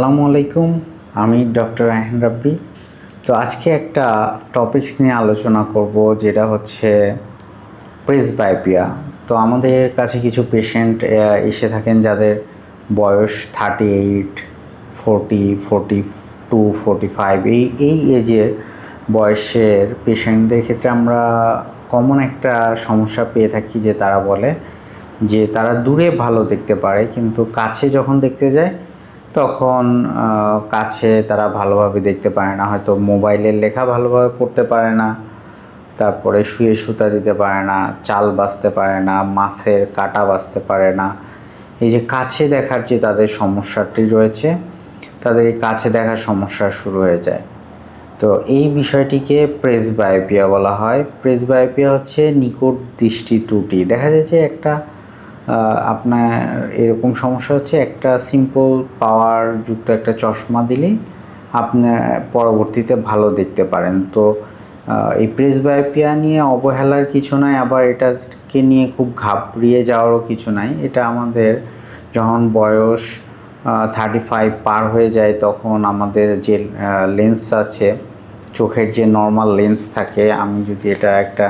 আসসালামু আলাইকুম, আমি ডক্টর আহেন রাব্বি। তো আজকে একটা টপিকস নিয়ে আলোচনা করব, যেটা হচ্ছে প্রেসবাইপিয়া তো আমাদের কাছে কিছু পেশেন্ট এসে থাকেন যাদের বয়স thirty eight forty forty two forty five এই এই এজের বয়সের পেশেন্টদের ক্ষেত্রে আমরা কমন একটা সমস্যা পেয়ে থাকি যে তারা বলে যে তারা দূরে ভালো দেখতে পারে, কিন্তু কাছে যখন দেখতে যায় তখন কাছে তারা ভালোভাবে দেখতে পারে না। হয়তো মোবাইলের লেখা ভালোভাবে পড়তে পারে না, তারপরে শুয়ে সুতা দিতে পারে না, চাল বাঁচতে পারে না, মাছের কাটা বাঁচতে পারে না। এই যে কাছে দেখার যে তাদের সমস্যাটি রয়েছে, তাদের এই কাছে দেখার সমস্যা শুরু হয়ে যায়। তো এই বিষয়টিকে প্রেস বায়োপিয়া বলা হয়। প্রেস বায়োপিয়া হচ্ছে নিকট দৃষ্টি ত্রুটি। দেখা যায় যে একটা আপনার এরকম সমস্যা হচ্ছে, একটা সিম্পল পাওয়ার যুক্ত একটা চশমা দিলেই আপনার পরবর্তীতে ভালো দেখতে পারেন। তো এই প্রেস বায়োপিয়া নিয়ে অবহেলার কিছু নাই, আবার এটাকে নিয়ে খুব ঘাবড়িয়ে যাওয়ারও কিছু নাই। এটা আমাদের যখন বয়স থার্টি ফাইভ পার হয়ে যায় তখন আমাদের যে লেন্স আছে, চোখের যে নর্মাল লেন্স থাকে, আমি যদি এটা একটা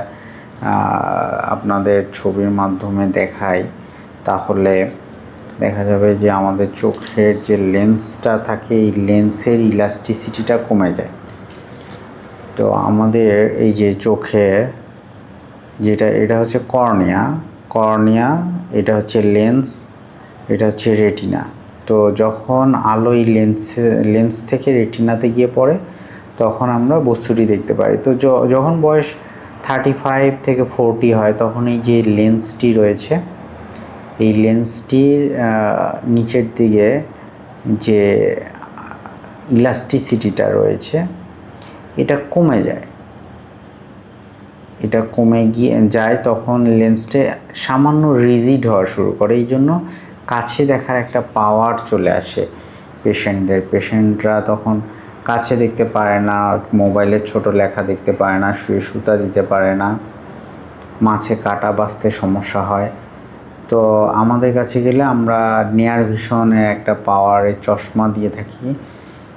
আপনাদের ছবির মাধ্যমে দেখাই তাহলে দেখা যাবে যে আমাদের চোখের যে লেন্সটা থাকে, এই লেন্সের ইলাস্টিসিটিটা কমে যায়। তো আমাদের এই যে চোখে যেটা, এটা হচ্ছে কর্নিয়া। কর্নিয়া, এটা হচ্ছে লেন্স, এটা হচ্ছে রেটিনা। তো যখন আলো এই লেন্সে, লেন্স থেকে রেটিনাতে গিয়ে পড়ে, তখন আমরা বস্তুটি দেখতে পারি। তো যখন বয়স থার্টি ফাইভ থেকে ফোরটি হয়, তখন এই যে লেন্সটি রয়েছে এই লেন্সটির নিচের দিকে যে ইলাস্টিসিটিটা রয়েছে, এটা কমে যায়। এটা কমে গিয়ে যায় তখন লেন্সটা সামান্য রিজিড হওয়া শুরু করে। এই জন্য কাছে দেখার একটা পাওয়ার চলে আসে পেশেন্টদের। পেশেন্টরা তখন কাছে দেখতে পারে না মোবাইলের ছোট লেখা দেখতে পারে না, শুয়ে সুতা দিতে পারে না, মাছে কাটা বাঁচতে সমস্যা হয়। তো আমাদের কাছে গেলে আমরা নেয়ার ভিশনের একটা পাওয়ারের চশমা দিয়ে থাকি।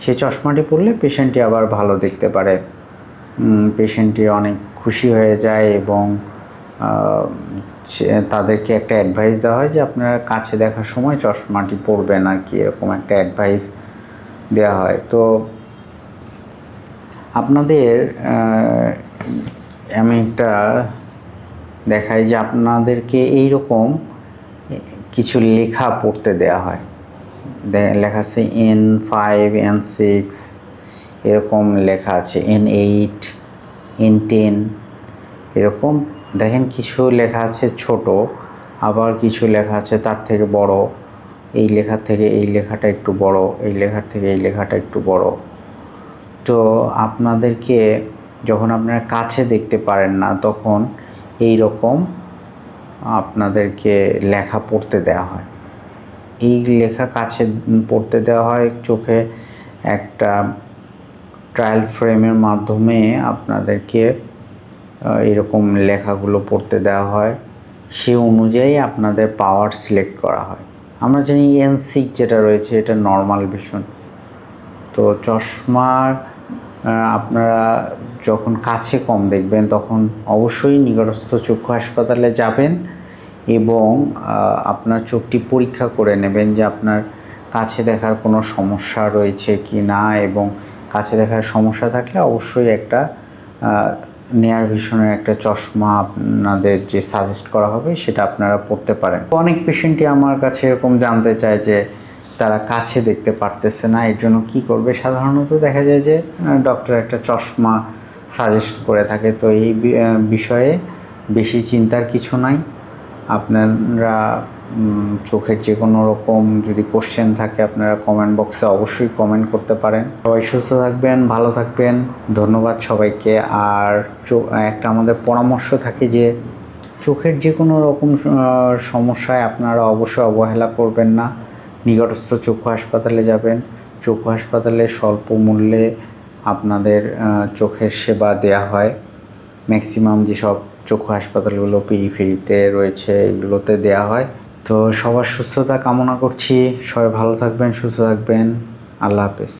সেই চশমাটি পরলে পেশেন্টটি আবার ভালো দেখতে পারে। পেশেন্টটি অনেক খুশি হয়ে যায় এবং তাদেরকে একটা অ্যাডভাইস দেওয়া হয় যে আপনারা কাছে দেখার সময় চশমাটি পরবেন আর কি, এরকম একটা অ্যাডভাইস দেওয়া হয়। তো আপনাদের আমি একটা দেখাই যে আপনাদেরকে এই রকম কিছু লেখা পড়তে দেওয়া হয়। লেখা আছে এন ফাইভ এন সিক্স এরকম লেখা আছে। এন এইট এন টেন এরকম। দেখেন কিছু লেখা আছে ছোট, আবার কিছু লেখা আছে তার থেকে বড়। এই লেখার থেকে এই লেখাটা একটু বড়, এই লেখার থেকে এই লেখাটা একটু বড়। তো আপনাদেরকে যখন আপনারা কাছে দেখতে পারেন না, তখন এই রকম আপনাদেরকে লেখা পড়তে দেওয়া হয়। এই লেখা কাছে পড়তে দেওয়া হয় চোখে একটা ট্রায়াল ফ্রেমের মাধ্যমে আপনাদেরকে এরকম লেখাগুলো পড়তে দেওয়া হয়। সে অনুযায়ী আপনাদের পাওয়ার সিলেক্ট করা হয়। আমরা জানি এন সিক্স যেটা রয়েছে, এটা নর্মাল ভিশন তো চশমার আপনারা যখন কাছে কম দেখবেন, তখন অবশ্যই নিকটস্থ চক্ষু হাসপাতালে যাবেন এবং আপনার চোখটি পরীক্ষা করে নেবেন যে আপনার কাছে দেখার কোনো সমস্যা রয়েছে কি না এবং কাছে দেখার সমস্যা থাকলে অবশ্যই একটা নেয়ার ভিশনের একটা চশমা আপনাদের যে সাজেস্ট করা হবে সেটা আপনারা পড়তে পারেন। অনেক পেশেন্টই আমার কাছে এরকম জানতে চায় যে তারা কাছে দেখতে পারতেছে না, এর জন্য কি করবে? সাধারণত দেখা যায় যে ডক্টর একটা চশমা সাজেস্ট করে থাকে। তো এই বিষয়ে বেশি চিন্তার কিছু নাই। আপনারা চোখের যে কোনো রকম যদি কোশ্চেন থাকে, আপনারা কমেন্ট বক্সে অবশ্যই কমেন্ট করতে পারেন। সবাই সুস্থ থাকবেন, ভালো থাকবেন। ধন্যবাদ সবাইকে। আর একটা আমাদের পরামর্শ থাকে যে, চোখের যে কোনো রকম সমস্যায় আপনারা অবশ্যই অবহেলা করবেন না। নিকটস্থ চক্ষু হাসপাতালে যাবেন। চক্ষু হাসপাতালে স্বল্প মূল্যে আপনাদের চোখের সেবা দেয়া হয়। ম্যাক্সিমাম যেসব চক্ষু হাসপাতালগুলো পেরিফেরিতে রয়েছে, এগুলোতে দেয়া হয়। তো সবার সুস্থতা কামনা করছি। সবাই ভালো থাকবেন, সুস্থ থাকবেন। আল্লাহ হাফেজ।